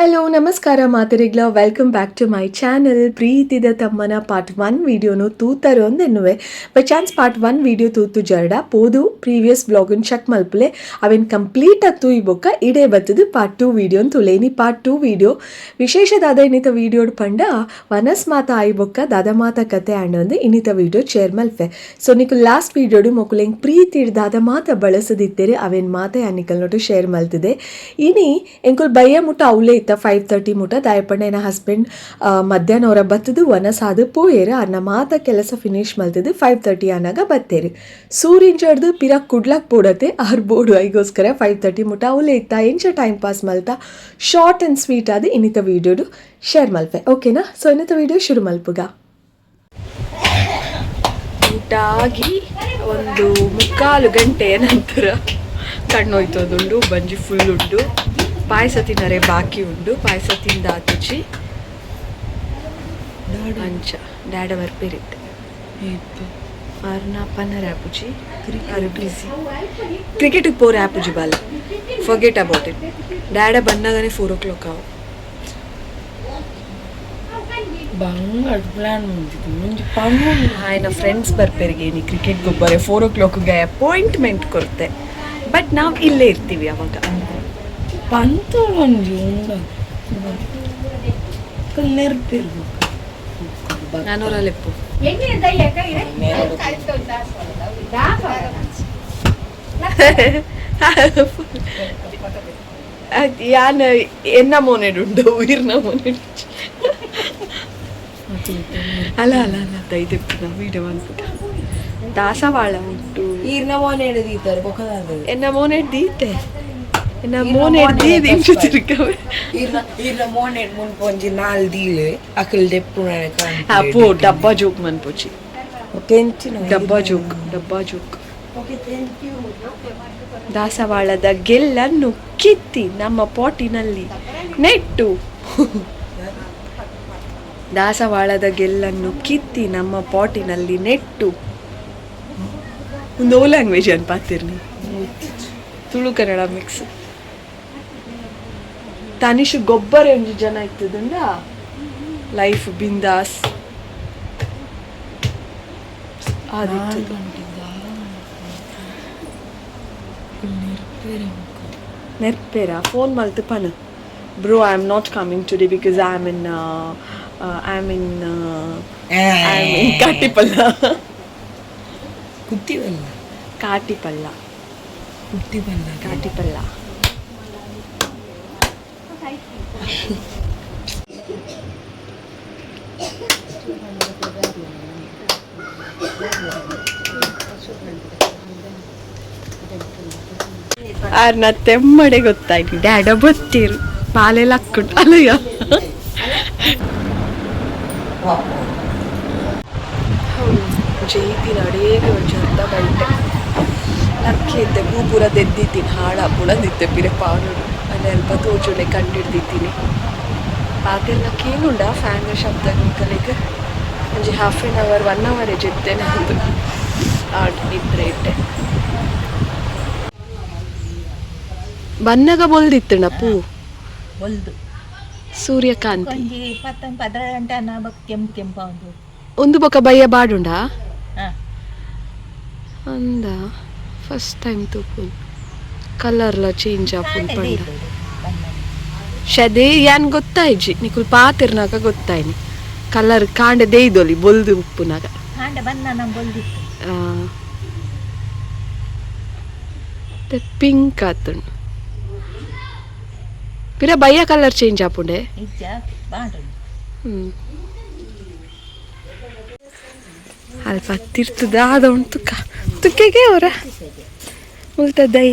Hello ನಮಸ್ಕಾರ ಮಾತರಿಗ್ಲ. Welcome back to my channel ಪ್ರೀತಿದ ತಮ್ಮನ part one ವಿಡಿಯೋನು ತೂತರು ಅಂದೆನ್ನುವೆ. By chance part one video ತೂತು ಜರ್ಡ. ಪೋದು ಪ್ರೀವಿಯಸ್ ಬ್ಲಾಗನ್ ಚೆಕ್ ಮಲ್ಪಲೆ. ಅವೇನು ಕಂಪ್ಲೀಟ್ ಆಗಿ ಈ ಬೊಕ್ಕ ಇಡೇ ಬತ್ತದು ಪಾರ್ಟ್ ಟು ವಿಡಿಯೋನ್ ತುಲೇನಿ ಪಾರ್ಟ್ ಟು ವಿಡಿಯೋ ವಿಶೇಷದಾದ ಇನ್ನಿತ ವಿಡಿಯೋಡ್ ಪಂಡ ವನಸ್ ಮಾತ ಆಯಿ ಬೊಕ್ಕ ದಾದ ಮಾತ ಕತೆ ಆಂಡ ಒಂದು ಇನ್ನಿತ ವಿಡಿಯೋ ಚೇರ್ ಮಲ್ಪೆ. ಸೊ ನಿಕು ಲಾಸ್ಟ್ ವಿಡಿಯೋಡು ಮೊಕುಲೆಂಗ್ ಪ್ರೀತಿ ದಾದ ಮಾತ ಬಳಸದಿತ್ತೇರೆ, ಅವೇನ್ ಮಾತ ಯಾನಿಕಲ್ ನೋಟು ಶೇರ್ ಮಲ್ತಿದೆ. ಇನಿ ಎಂಕುಲ್ ಬಯ್ಯ ಮುಟ್ಟ ಇತ್ತ. ಫೈವ್ ತರ್ಟಿ ಮುಟ ದಾಯಪಣ್ಣ ಏನ ಹಸ್ಬೆಂಡ್ ಮಧ್ಯಾಹ್ನ ಅವರ ಬತ್ತದು ಒನಸಾದು ಪೋಯೇರು ಅನ್ನ ಮಾತ ಕೆಲಸ ಫಿನಿಶ್ ಮಲ್ತದು ಫೈವ್ ತರ್ಟಿ ಅನ್ನಾಗ ಬತ್ತೇರಿ. ಸೂರ್ಯನ್ ಜಡ್ದು ಪಿರ ಕುಡ್ಲಕ್ ಬೋಡತೆ ಆರ್ ಬೋಡು ಐಗೋಸ್ಕರ ಫೈವ್ ತರ್ಟಿ ಮುಟ ಅವಳು ಇತ್ತ ಎಂಚ ಟೈಮ್ ಪಾಸ್ ಮಲ್ತ. ಶಾರ್ಟ್ ಆ್ಯಂಡ್ ಸ್ವೀಟ್ ಆದ ಇನ್ನಿತ ವೀಡಿಯೋಡು ಶೇರ್ ಮಲ್ಪೆ. ಓಕೆನಾ ಸೊ ಇನ್ನಿತ ವೀಡಿಯೋ ಶುರು ಮಲ್ಪುಗ. ಊಟ ಆಗಿ ಒಂದು ಮುಕ್ಕಾಲು ಗಂಟೆಯ ನಂತರ ಕಣ್ಣೋಯ್ತದುಂಡು ಬಂಜಿ ಫುಲ್ ಉಂಡು. ಪಾಯಸ ತಿನ್ನರೆ ಬಾಕಿ ಉಂಡು ಪಾಯಸ ತಿಂದ ಆತುಚಿ ಅಂಚ ಡ್ಯಾಡ ಬರ್ಪಿರಿತ್ತೆ ಅವ್ರನ್ನ ಅಪ್ಪನರ ಆಪುಜಿ ಅವ್ರು ಬ್ಯುಸಿ ಕ್ರಿಕೆಟಿಗೆ ಪೋರೆ ಆಪುಜಿ ಬಾಲ. ಫರ್ಗೆಟ್ ಅಬೌಟ್ ಇಟ್ ಡ್ಯಾಡ ಬಂದಾಗನೇ ಫೋರ್ ಓ ಕ್ಲಾಕ್ ಅವು ಬಂಗಾಡ್ ಪ್ಲ್ಯಾನ್ ಮುಂಜಿ ಹಾಯ್ ಫ್ರೆಂಡ್ಸ್ ಬರ್ಪೇರಿಗೆ ನೀ ಕ್ರಿಕೆಟ್ ಬರೋ ಫೋರ್ ಓ ಕ್ಲಾಕ್ಗೆ ಅಪಾಯಿಂಟ್ಮೆಂಟ್ ಕೊಡ್ತೆ. ಬಟ್ ನಾವು ಇಲ್ಲೇ ಇರ್ತೀವಿ ಅವಾಗ. పంతో ಒಂಜಿ ಉಂಡ ನೆರ್ಪಿರ್ಬೇಕು ನಾನೂರಲ್ಲೆಪ್ಪು ಯಾನ್ ಎನ್ನ ಮೋನೆಡುಂಡು ಉಯಿರ್ನ ಮೋನೆಡು ಅಲ್ಲ ಅಲ್ಲ ಅಲ್ಲ ದೈದೆಪ್ಪು ವೀಡಿಯೋ ಅನ್ಬಿಟ್ಟು ದಾಸವಾಳ ಉಂಟು ಈರ್ನ ಮೋನೆ ಹಿಡಿದಿದ್ದಾರೆ ಬೊಕದಾದ ಎನ್ನ ಮೋನೆಡ್ ದೀತೆ ಎನ್ನ ಮೋನೆಡ್ ದೀ ದಿಂಚು ತಿರ್ಕವೆ ಈರ್ನ ಈರ್ನ ಮೋನೆ ಮುನ್ಪ ಒಂಜಿ ನಾಲ್ ದೀಲೆ ಅಕಲ್ dabba ಅಪ್ಪು ಡಬ್ಬಾ ಜೋಕ್ ಮನ್ಪುಚಿ ಟೆನ್ಷನ್ ಡಬ್ಬಾ ಜೋಕ್ ಡಬ್ಬಾ ಜೋಕ್. ಓಕೆ ಥ್ಯಾಂಕ್ ಯು ದಾಸವಾಳದ ಗೆಲ್ಲನ್ನು ಕಿತ್ತಿ ನಮ್ಮ ಪಾಟಿನಲ್ಲಿ ನೆಟ್ಟು. ದಾಸವಾಳದ ಗೆಲ್ಲನ್ನು ಕಿತ್ತಿ ನಮ್ಮ ಪಾಟಿನಲ್ಲಿ ನೆಟ್ಟು. ನೋ ಲ್ಯಾಂಗ್ವೇಜ್ ಅನ್ಪಾತಿರ್ನಿ ತುಳು ಕನ್ನಡ ಮಿಕ್ಸ್. ತನಿಷು ಗೊಬ್ಬರ ಒಂಜಿ ಜನ ಇತ್ತದಂಡ ಲೈಫ್ ಬಿಂದಾಸ್. ಆದಿತ್ತು ನೆರ್ಪೇರ ಫೋನ್ ಮಲ್ತು ಪನ bro I am not coming today because I am in I am in I am in Katipalla ಕುತ್ತಿವಲ್ಲ? Katipalla ಕುತ್ತಿವಲ್ಲ? ಕಾಟಿಪಲ್ಲ ಆರ್ನ ತೆಮ್ಮಡೆ ಗೊತ್ತಾಯ್ತು. ಡ್ಯಾಡ ಬತ್ತೀರು. ಪಾಲೆಲ್ಲ ಹಾಕ್ಕೊಂಡು ಅಲ್ಲಯ್ಯ ಜೈತಿನ ನಡೇಗೆ ಒಂಚ ಅಕ್ಕಿ ಗಂಟೆ ಲಕ್ಕಿ ಇದ್ದೆ ಹೂ ಪೂರ ಬಿರೆ ಹಾಡ ಅಲ್ಪ ತೋಚುಳೆ ಕಂಡಿಡ್ದಿತ್ತೀನಿ ಪಾತೆಲ್ಲ ಕೇನುಂಡ ಫ್ಯಾನ್ ಶಬ್ದ ಕಲಿಗೆ ಒಂಜಿ half an hour one hour ಜಿತ್ತೇನೆ ನಂದು ಆಡ್ ನಿದ್ರೆ ಇಟ್ಟೆ. ಬನ್ನಗ ಬೊಲ್ದಿತ್ತಣ್ಣ ಪೂ? ಒಲ್ದು ಸೂರ್ಯಕಾಂತಿ. ಗಂಟೆ ಕೆಂಪು ಕೆಂಪ ಒಂದು ಒಂದು ಬೊಕ ಬಯ್ಯ ಬಾಡುಂಡ? ಅಂದ ಫಸ್ಟ್ ಟೈಮ್ ತೂಪು ಕಲರ್ಲ ಚೇಂಜ್ ಆಪುನ್ ಪಂಡ. ಶದೇ ಯಾನ್ ಗೊತ್ತಾಯ್ಜಿ ನಿಕುಲ್ ಪಾತಿರ್ನಾಗ ಗೊತ್ತಾಯ್ನಿ ಕಲರ್ ಕಾಂಡೆ ದೇಯ್ದೊಲಿ ಬೊಲ್ದು ಉಪ್ಪುನಾಗ ಪಿಂಕ್ ಆತುಂಡು. ಪಿರ ಬಯ್ಯ ಕಲರ್ ಚೇಂಜ್ ಆಪುಂಡೆ? ಅಲ್ಪ ತಿರ್ತದ ಆದ ಉಂಟು ತುಕ್ಕ ತುಕ್ಕೆಗೆ ಅವರ? ಮುಲ್ತದ್ದೈ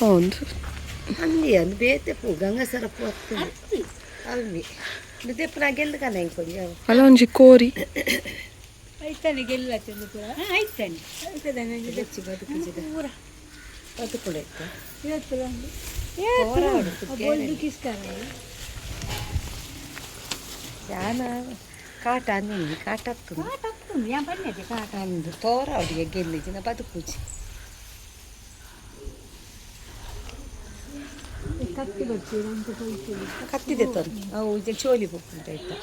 ಹೌದು ಅಲ್ಲಿ ಅದು ಬೇತೆ ಪೂ ಗಂಗಸರ ಪೂ ಹತ್ತುದು ಅಲ್ಲಿ ದೆಪ್ಪ ನಾ ಗೆಲ್ಲು ಕನ ಇಂಕೊಂಜ ಅಲ್ಲ ಒಂಜಿ ಕೋರಿ ಐತಾನೆ ಗೆಲ್ಲ ಚಂದ ಐತಾನೆ ಬೆಚ್ಚಿ ಬದುಕಿಸಿದ ಬದುಕುಡೆ ಯಾನ ಕಾಟ ನಿಲ್ಲಿ ಕಾಟ ಹತ್ತು ಯಾ ಬನ್ನಿದೆ ಕಾಟ ಅಂದು ತೋರ ಅವಡಿಗೆ ಗೆಲ್ಲಿಜಿನ ಬದುಕುಜಿ ಕತ್ತಿ ಬರ್ತೀವಿ ಅಂತ ಕೊಳ್ತೀವಿ ಕತ್ತಿದೆ ತಂದು ಅವು ಇದು ಚೋಲಿ ಹೋಗ್ತಂತ ಆಯ್ತಾ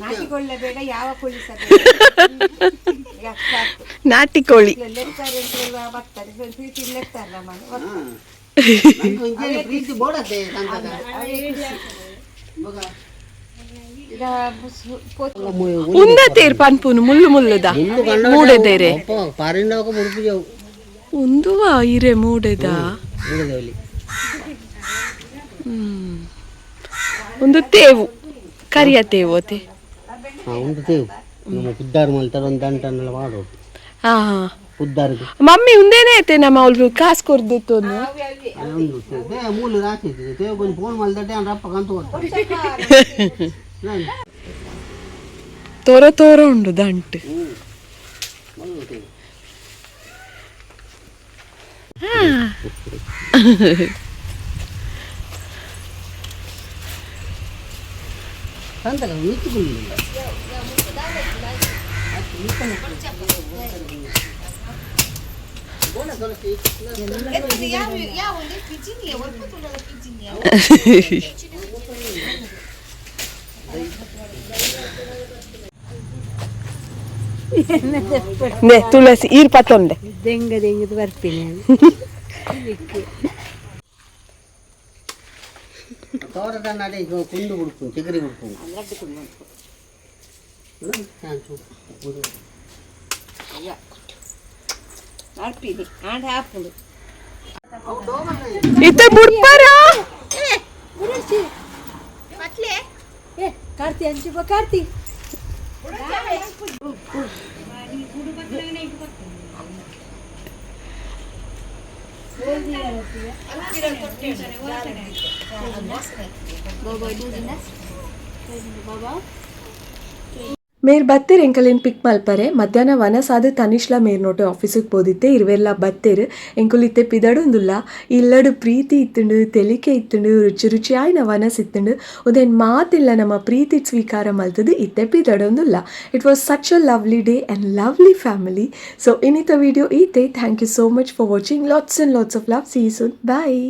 ನಾಟಿ ಗೋಲಿ ಬೇಡ ಯಾವ ಕೋಳಿ ಕೋಳಿ. ಬರ್ತಾರೆ ಪ್ರೀತಿ ಇರೆ ಮೂಡೆದ. ಮೂಡದೇವಲಿ ಒಂದು ತೇವು ಕರಿಯ ತೇವು ಅತೆ. ಹಾ ಉಂಟು ತೇವು. ನಮ್ಮ ಪುದ್ದಾರು ಮಲ್ತಾರೆ ಒಂದು ದಂಟನ್ನೆಲ್ಲ ಮಾಡೋದು ಹಾ ಮಮ್ಮಿ ಉಂದೇನೇ ಐತೆ ನಮ್ಮ ಅವ್ಳು ಕಾಸು ಕೊಡ್ದಿತ್ತು ಒಂದು ರಾತ್ರಿ ಮೂಲು ತೇವು ಕೊಂಚ ಫೋನ್ ಕಂತು ತೋರ ತೋರ ಉಂಡು ದಂಟು ಮಲ್ಲು ತೇವು ಸಂತಕ ಮಿತ್ತುಕೊಳ್ಳಿಲ್ಲ ನೆ ತುಳಸಿ ಈರ್ ಪತ್ತೊಂಡೆ ದೆಂಗ ದೆಂಗದು ಬರ್ತೀನಿ ತೋಟದ ನಡೆ ಈಗ ಕುಂದು ಹುಡ್ಕೊಂಡು ಚಿಗರಿ ಹುಡ್ಕೊಂಡು ಅರ್ಪಿನಿ ಆಂಡ ಹಾಪುಡು ಇತ್ತೆ ಬುಡ್ಪಾರ Bobo, do you know? Bobo. మీరు ಬತ್ತೀರ್ ಎಂಕಲಿನ ಪಿಕ್ ಮಲ್ಪರೆ ಮಧ್ಯಾಹ್ನ ವನಸಾದು ತನಿಷ್ಲ ಮೇರ್ನೋಟೆ ಆಫೀಸಿಗೆ ಬೋದಿತ್ತೆ ಇರುವೆಲ್ಲ ಬತ್ತೀರ್ ಎಂಕುಲಿತ್ತೆ ಪಿದಡುಂದುಲ್ಲ ಇಲ್ಲಡು ಪ್ರೀತಿ ಇತ್ತುಂಡು ತೆಲಿಕೆ ಇತ್ತುಂಡು ರುಚಿ ರುಚಿಯಾಯಿನ ವನಸ್ ಇತ್ತುಂಡು ಒಂದೇನು ಮಾತಿಲ್ಲ ನಮ್ಮ ಪ್ರೀತಿ ಸ್ವೀಕಾರ ಮಲ್ತದು ಇತ್ತೆ ಪಿದಡೊಂದುಲ್ಲ it was such a lovely day and lovely family so ಇನ್ನಿತ video ಈತೆ thank you so much for watching lots and lots of love see soon bye